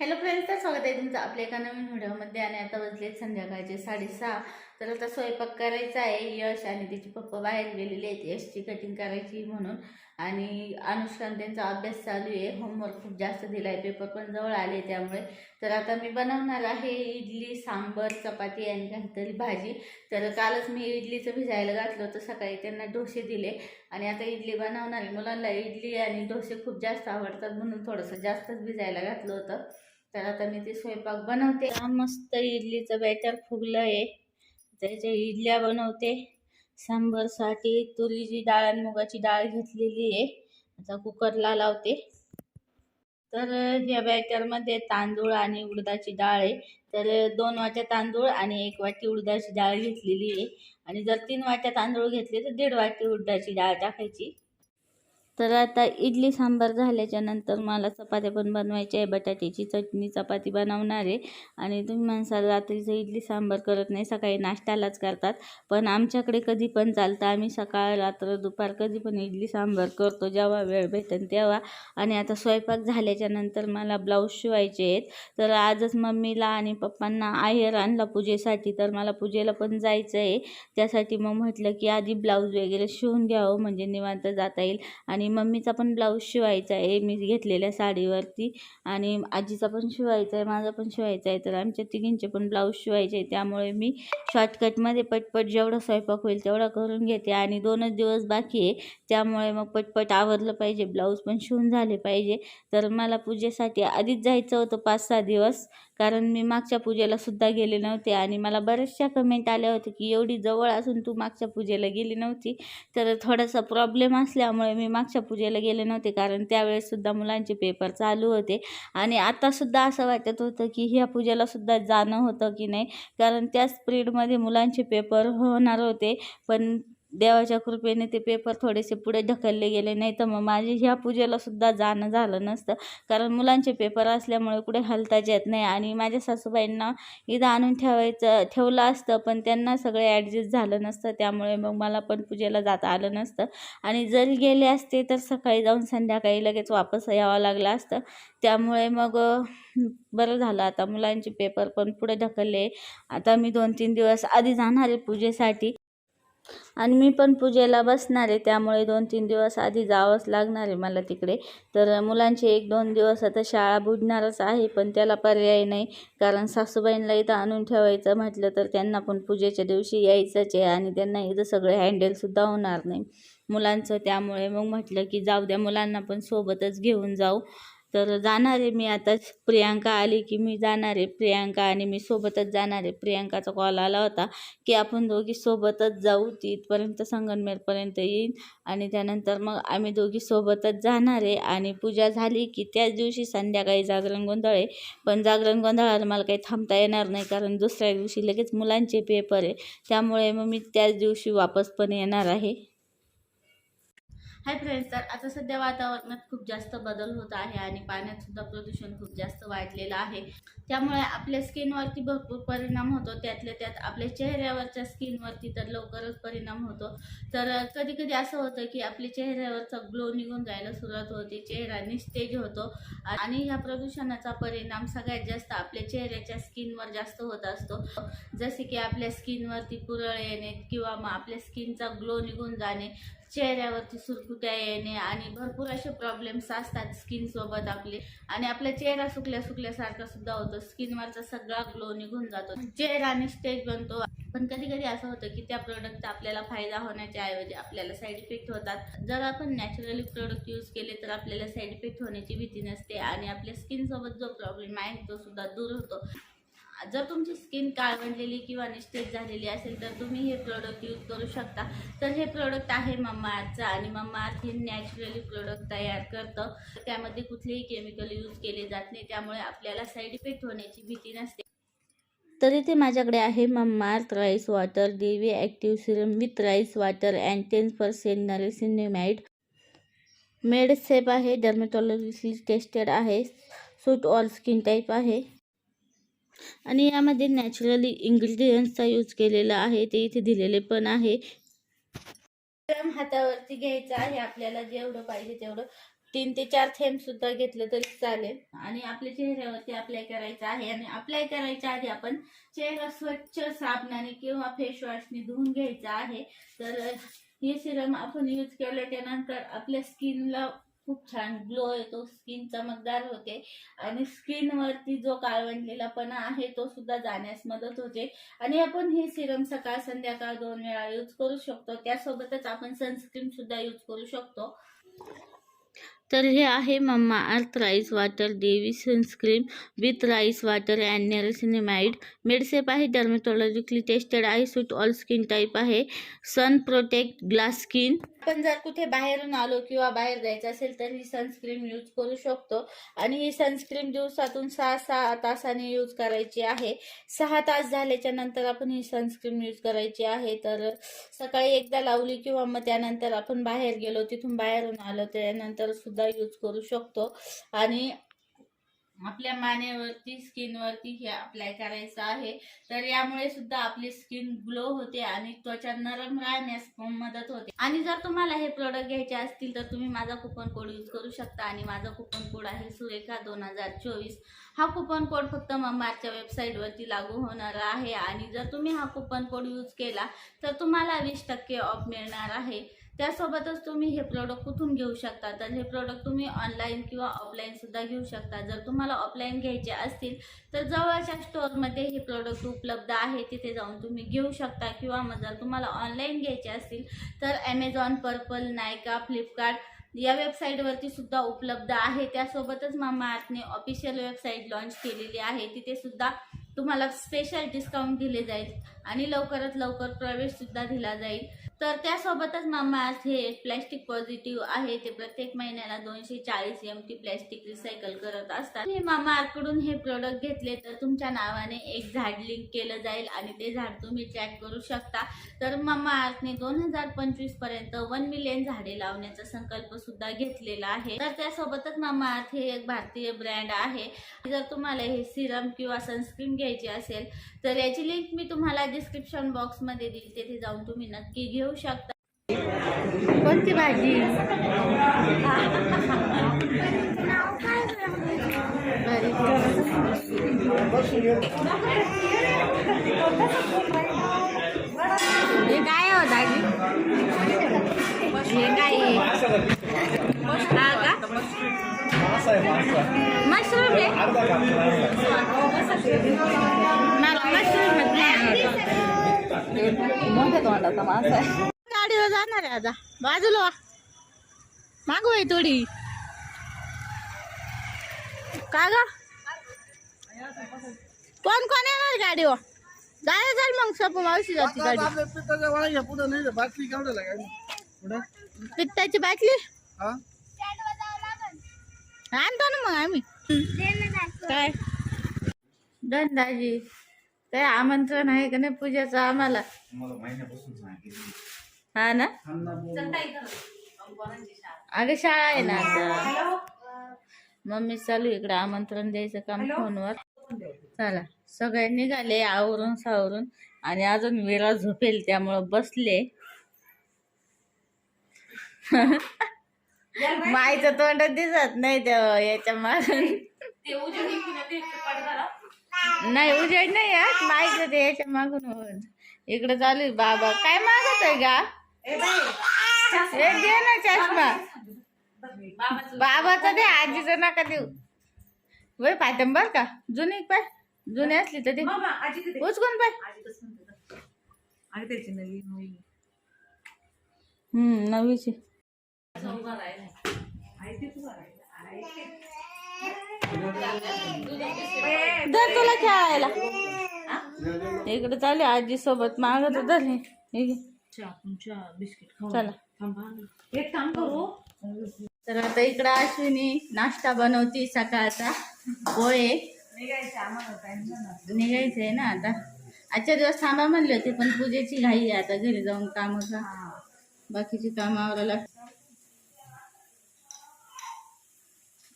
Hello friends तर स्वागत आहे तुमचं आपल्या एका नवीन व्हिडिओमध्ये आणि आता वाजलेत संध्याकाळचे साडेसहा. तर आता स्वयंपाक करायचा आहे. यश आणि तिचे पप्पा बाहेर गेलेले आहेत. यशची कटिंग करायची म्हणून. आणि अनुष्कान त्यांचा अभ्यास चालू आहे. होमवर्क खूप जास्त दिला आहे पेपर पण जवळ आले त्यामुळे. तर आता मी बनवणार आहे इडली सांबर चपाती आणि काहीतरी भाजी. तर कालच मी इडलीचं भिजायला घातलं होतं. सकाळी त्यांना डोसे दिले. आणि आता इडली बनवणार आहे. मुलांना इडली आणि डोसे खूप जास्त आवडतात म्हणून थोडंसं जास्तच भिजायला घातलं होतं. तर आता मी ते स्वयंपाक बनवते. हा मस्त इडलीचं बॅटर फुगलं आहे त्याच्या इडल्या बनवते. सांबरसाठी तुरीची डाळ आणि मुगाची डाळ घेतलेली आहे. आता कुकरला लावते. तर या बॅटरमध्ये तांदूळ आणि उडदाची डाळ आहे. तर दोन वाट्या तांदूळ आणि एक वाटी उडदाची डाळ घेतलेली आहे. आणि जर तीन वाट्या तांदूळ घेतले तर दीड वाटी उडदाची डाळ टाकायची. तर आता इडली सांबार झाल्याच्यानंतर मला चपात्या पण बनवायची आहे. बटाट्याची चटणी चपाती बनवणार आहे. आणि तुम्ही म्हणसाल रात्रीचं इडली सांबार करत नाही सकाळी नाश्त्यालाच करतात. पण आमच्याकडे कधी पण चालतं. आम्ही सकाळ रात्र दुपार कधी पण इडली सांबार करतो. जेव्हा वेळ भेटेल तेव्हा. आणि आता स्वयंपाक झाल्याच्यानंतर मला ब्लाऊज शिवायचे आहेत. तर आजच मम्मीला आणि पप्पांना आहेर आणला पूजेसाठी. तर मला पूजेला पण जायचं आहे. त्यासाठी मग म्हटलं की आधी ब्लाऊज वगैरे शिवून घ्यावं. म्हणजे निवांत जाता येईल. आणि मम्मीचा पण ब्लाऊज शिवायचा आहे. मी घेतलेल्या साडीवरती आणि आजीचा पण शिवायचा आहे माझा पण शिवायचा आहे. तर आमच्या तिघींचे पण ब्लाऊज शिवायचे आहे. त्यामुळे मी शॉर्टकटमध्ये पटपट जेवढा स्वयंपाक होईल तेवढा करून घेते. आणि दोनच दिवस बाकी आहे. त्यामुळे मग पटपट आवरलं पाहिजे. ब्लाऊज पण शिवून झाले पाहिजे. तर मला पूजेसाठी आधीच जायचं होतं पाच सहा दिवस. कारण मी मागच्या पूजेला सुद्धा गेले नव्हते आणि मला बऱ्याचशा कमेंट आल्या होत्या की एवढी जवळ असून तू मागच्या पूजेला गेली नव्हती. तर थोडासा प्रॉब्लेम असल्यामुळे मी मागच्या पूजेला गेले नव्हते कारण त्यावेळेससुद्धा मुलांचे पेपर चालू होते. आणि आतासुद्धा असं वाटत होतं की ह्या पूजेलासुद्धा जाणं होतं की नाही. कारण त्याच पिरियडमध्ये मुलांचे पेपर होणार होते. पण देवाच्या कृपेने ते पेपर थोडेसे पुढे ढकलले गेले. नाही तर मग माझी ह्या पूजेला सुद्धा जाणं झालं नसतं. कारण मुलांचे पेपर असल्यामुळे कुठे हलताच येत नाही. आणि माझ्या सासूबाईंना इथं आणून ठेवायचं ठेवलं असतं पण त्यांना सगळे ॲडजस्ट झालं नसतं. त्यामुळे मग मला पण पूजेला जाता आलं नसतं. आणि जरी गेले असते तर सकाळी जाऊन संध्याकाळी लगेच वापस यावं लागलं असतं. त्यामुळे मग बरं झालं. आता मुलांचे पेपर पण पुढे ढकलले. आता मी दोन तीन दिवस आधी जाणार आहे पूजेसाठी. आणि मी पण पूजेला बसणार आहे त्यामुळे दोन तीन दिवस आधी जावंच लागणार आहे मला तिकडे. तर मुलांचे एक दोन दिवस आता शाळा बुडणारच आहे पण त्याला पर्याय नाही. कारण सासूबाईंना इथं आणून ठेवायचं म्हटलं तर त्यांना पण पूजेच्या दिवशी यायचंच आहे आणि त्यांना इथं सगळं हँडलसुद्धा होणार नाही. मुलांचं त्यामुळे मग म्हटलं की जाऊ द्या मुलांना पण सोबतच घेऊन जाऊ. तर जाणार आहे मी आता प्रियांका आली की मी जाणार आहे प्रियांका आणि मी सोबतच जाणार. आहे प्रियांकाचा कॉल आला होता की आपण दोघी सोबतच जाऊ ती इथपर्यंत संगमनेरपर्यंत येईन आणि त्यानंतर मग आम्ही दोघी सोबतच जाणार आहे आणि पूजा झाली की त्याच दिवशी संध्याकाळी जागरण गोंधळ. आहे पण जागरण गोंधळाला मला काही थांबता येणार नाही कारण दुसऱ्या दिवशी लगेच मुलांचे पेपर आहे. त्यामुळे मग मी त्याच दिवशी वापस पण येणार आहे. हाय फ्रेंड्स तर आता सध्या वातावरणात खूप जास्त बदल होत आहे आणि पाण्यात सुद्धा प्रदूषण खूप जास्त वाढलेलं आहे. त्यामुळे आपल्या स्किनवरती भरपूर परिणाम होतो. त्यातल्या त्यात आपल्या चेहऱ्यावरच्या स्किनवरती तर लवकरच परिणाम होतो. तर कधी कधी असं होतं की आपल्या चेहऱ्यावरचा ग्लो निघून जायला सुरुवात होते चेहरा निस्तेज होतो आणि ह्या प्रदूषणाचा परिणाम सगळ्यात जास्त आपल्या चेहऱ्याच्या स्किनवर जास्त होत असतो. जसे की आपल्या स्किनवरती पुरळ येणे किंवा मग आपल्या स्किनचा ग्लो निघून जाणे चेहऱ्यावरती सुरकुत्या येणे आणि भरपूर असे प्रॉब्लेम्स असतात स्किनसोबत आपले. आणि आपला चेहरा सुकल्या सुकल्यासारखा सुद्धा होतो. स्किनवरचा सगळा ग्लो निघून जातो. चेहरा निस्टेज बनतो. पण कधी कधी असं होतं की त्या प्रोडक्टचा आपल्याला फायदा होण्याच्या ऐवजी आपल्याला साईड इफेक्ट होतात. जर आपण नॅचरली प्रोडक्ट यूज केले तर आपल्याला साईड इफेक्ट होण्याची भीती नसते आणि आपल्या स्किनसोबत जो प्रॉब्लेम आहे तो सुद्धा दूर होतो. जर तुमची स्किन काळवंडलेली किंवा निस्तेज झालेली असेल तर तुम्ही हे प्रोडक्ट यूज करू शकता. तर हे प्रोडक्ट आहे मम्मा मम्माअर्थचं आणि मम्मा आर्थ हे नॅचरली प्रोडक्ट तयार करतं. त्यामध्ये कुठलेही केमिकल यूज केले जात नाही. त्यामुळे आपल्याला साईड इफेक्ट होण्याची भीती नसते. तर इथे माझ्याकडे आहे Mamaearth rice water dewy active serum with rice water and ten percent niacinamide made safe आहे डर्मेटॉलॉजिस्टली टेस्टेड आहे सूट ऑल स्किन टाईप आहे. आणि यामध्ये नॅचरली इंग्रेडियंट्सचा यूज केलेला आहे ते इथे दिलेले पण आहे. गरम हातावरती घ्यायचं आहे आपल्याला जेवढं पाहिजे तेवढं. तीन ते चार थेंब सुद्धा घेतलं तरी चालेल. आणि आपल्या चेहऱ्यावरती अप्लाय करायचं आहे आणि अप्लाय करायच्या आधी आपण चेहरा स्वच्छ साबणाने किंवा फेसवॉशने धुवून घ्यायचा आहे. तर हे सिरम आपण यूज केल्याच्यानंतर आपल्या स्किनला खूप छान ग्लो येतो स्किन चमकदार होते. आणि स्किनवरती जो काळवंडलेलापणा आहे तो सुद्धा जाण्यास मदत होते. आणि आपण हे सिरम सकाळ संध्याकाळ दोन वेळा यूज करू शकतो. त्यासोबतच आपण सनस्क्रीन सुद्धा यूज करू शकतो. तर हे आहे mamma earth rice water dewy sunscreen with rice water and niacinamide made safe आहे डर्मेटॉलॉजिकली टेस्टेड आहे सूट ऑल स्किन टाईप आहे. सन प्रोटेक्ट ग्लास स्किन आपण जर कुठे बाहेरून आलो किंवा बाहेर जायचं असेल तर ही सनस्क्रीन यूज करू शकतो. आणि ही सनस्क्रीन दिवसातून सहा सहा तासाने यूज करायची आहे. सहा तास झाल्याच्यानंतर आपण ही सनस्क्रीन यूज करायची आहे. तर सकाळी एकदा लावली किंवा मग त्यानंतर आपण बाहेर गेलो तिथून बाहेरून आलो त्यानंतर सुद्धा यूज करू शकतो. आणि आपल्या मानेवरती स्किनवरती हे अप्लाय करायचं आहे. तर यामुळे सुद्धा आपली स्किन ग्लो होते आणि त्वचा नरम राहण्यास मदत होते. आणि जर तुम्हाला हे प्रोडक्ट घ्यायचे असतील तर तुम्ही माझा कुपन कोड यूज करू शकता. आणि माझा कुपन कोड आहे सुरेखा दोन हजार चोवीस. हा कुपन कोड फक्त ममारच्या वेबसाईटवरती लागू होणार आहे. आणि जर तुम्ही हा कुपन कोड यूज केला तर तुम्हाला वीस टक्के ऑफ मिळणार आहे. त्यासोबतच तुम्ही हे प्रोडक्ट कुठून घेऊ शकता? तर हे प्रोडक्ट तुम्ही ऑनलाईन किंवा ऑफलाईन सुद्धा घेऊ शकता. जर तुम्हाला ऑफलाईन घ्यायचे असतील तर जवळच्या स्टोअरमध्ये हे प्रोडक्ट उपलब्ध आहे. तिथे जाऊन तुम्ही घेऊ शकता. किंवा मग जर तुम्हाला ऑनलाईन घ्यायचे असतील तर ॲमेझॉन पर्पल नायका फ्लिपकार्ट या वेबसाईटवरती सुद्धा उपलब्ध आहे. त्यासोबतच मामा आर्टने ऑफिशियल वेबसाईट लॉन्च केलेली आहे. तिथे सुद्धा तुम्हाला स्पेशल डिस्काउंट दिले जाईल आणि लवकरात लवकर प्रवेशसुद्धा दिला जाईल. तर त्यासोबतच मामाज हे प्लॅस्टिक पॉझिटिव्ह आहे. ते प्रत्येक महिन्याला दोनशे चाळीस एम टी प्लॅस्टिक रिसायकल करत असतात. हे मामा हे प्रोडक्ट घेतले तर तुमच्या नावाने एक झाड लिंक केलं जाईल आणि ते झाड तुम्ही ट्रॅक करू शकता. तर मामा अर्थने दोन हजार पंचवीसपर्यंत वन मिलियन झाडे लावण्याचा संकल्प सुद्धा घेतलेला आहे. तर त्यासोबतच मामा अर्थ हे एक भारतीय ब्रँड आहे. जर तुम्हाला हे सिरम किंवा सनस्क्रीन घ्यायची असेल तर याची लिंक मी तुम्हाला डिस्क्रिप्शन बॉक्समध्ये देईल तेथे जाऊन तुम्ही नक्की घेऊ शकता. कोणती भाजी? हे काय हो दाजी? हे काय आहे? हा का? मशरूम आहे मला मशरूम मोठ्या तोंडाचा माणूस आहे गाडीवर जाणार आहे आता. बाजूला. मागू आहे थोडी. का ग? कोण कोण येणार गाडीवर? जायला चाल मग सपू मावशी जाती गाडी. पित्ताची बाटली आणतो ना मग आम्ही. काय? दंडाजी काय आमंत्रण आहे का नाही पूजाचं आम्हाला? हा ना? अगं शाळा आहे ना आता. मम्मी चालू इकडे आमंत्रण द्यायचं काम फोनवर. चला सगळे निघाले आवरून सावरून आणि अजून विरा झोपेल त्यामुळं बसले. माईचं तोंड दिसत नाही त्या याच्या मागून नाही उजेड नाही यात माईचं ते याच्या मागून होत. इकडे चालू बाबा. काय मागत आहे का हे दे ना चष्मा. बाबाचं दे आजीचं नका देऊ. वय पायटम बर का? जुनी पाय. जुनी असली तर दे. उचकून पाय. हम्म नवीची धर तुला खेळायला. इकडे चालू आहे आजी सोबत मागत झाले चला. एक काम करू. तर आता इकडं अश्विनी नाश्ता बनवती सकाळचा. पोहे. निघायचंय ना आता. आजच्या दिवस थांबा म्हणले होते पण पूजेची घाई आहे आता. घरी जाऊन काम का बाकीची कामं आवरायला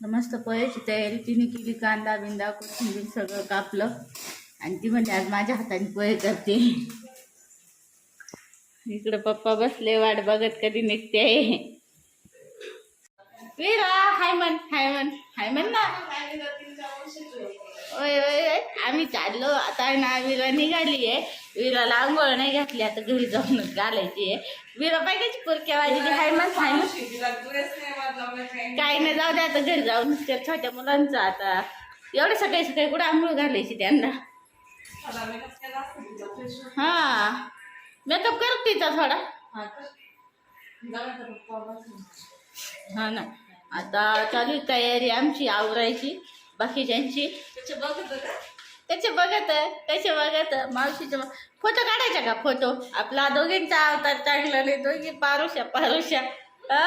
मस्त पोह्याची तयारी तिने केली कांदा बिंदा कोथिंबीर सगळं कापलं. आणि ती म्हणजे आज माझ्या हाताने पोहे करते. इकडे पप्पा बसले वाट बघत कधी निघते. वीरा हाय मन हाय मन हाय मन ना. ओय ओय आम्ही चाललो. आता ना विरा निघाली आहे. विराला आंघोळ नाही घातली आता घरी जाऊनच घालायची आहे. विरा पाहिजे पुरक्या वाजली हाय मन हाय मन काही नाही जाऊ दे आता घरी जाऊनच छोट्या मुलांचं आता. एवढं सकाळी सकाळी कुठं आंघोळ घालायची त्यांना? हा. मेकअप कर तिचा थोडा. हा ना. आता चालू तयारी आमची आवरायची बाकीच्यांची. त्याचे बघत त्याचे बघत मावशीचे फोटो काढायचा का फोटो? आपला दोघींचा अवतार चांगला नाही दोघी पारुशा पारुशा अ?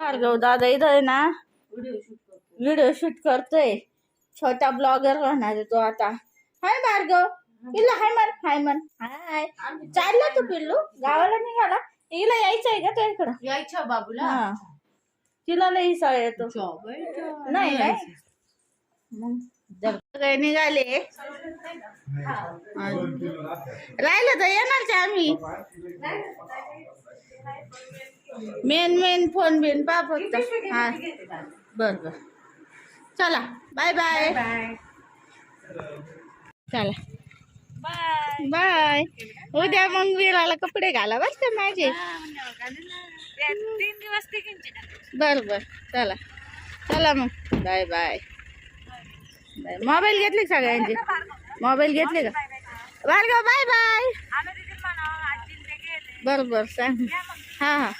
भार्गव दादा इथं आहे ना? व्हिडिओ शूट करतोय. छोटा ब्लॉगर होणार आहे तो आता. हाय भार्गव. पिल्लू हाय मन हाय मन हाय. चालला तू पिल्लू. गावाला निघाला. हिला यायचं आहे का तो इकडं? यायच्या बाबूला? तिला लई सळ येतो नाही काय? मग निघाले. राहिलं तर येणार आम्ही. मेन मेन फोन बिन पा फक्त. हा. बर बर. चला. Bye bye. चला. बाय. उद्या मग विराला कपडे घाला बरं का माझे. तीन दिवस तिघींचे बर बर. चला. चला मग. Bye bye. बाय. मोबाईल घेतले का सगळ्यांचे? मोबाईल घेतले का? भार्गव बाय. बाय बर बर. सांग. हा हा.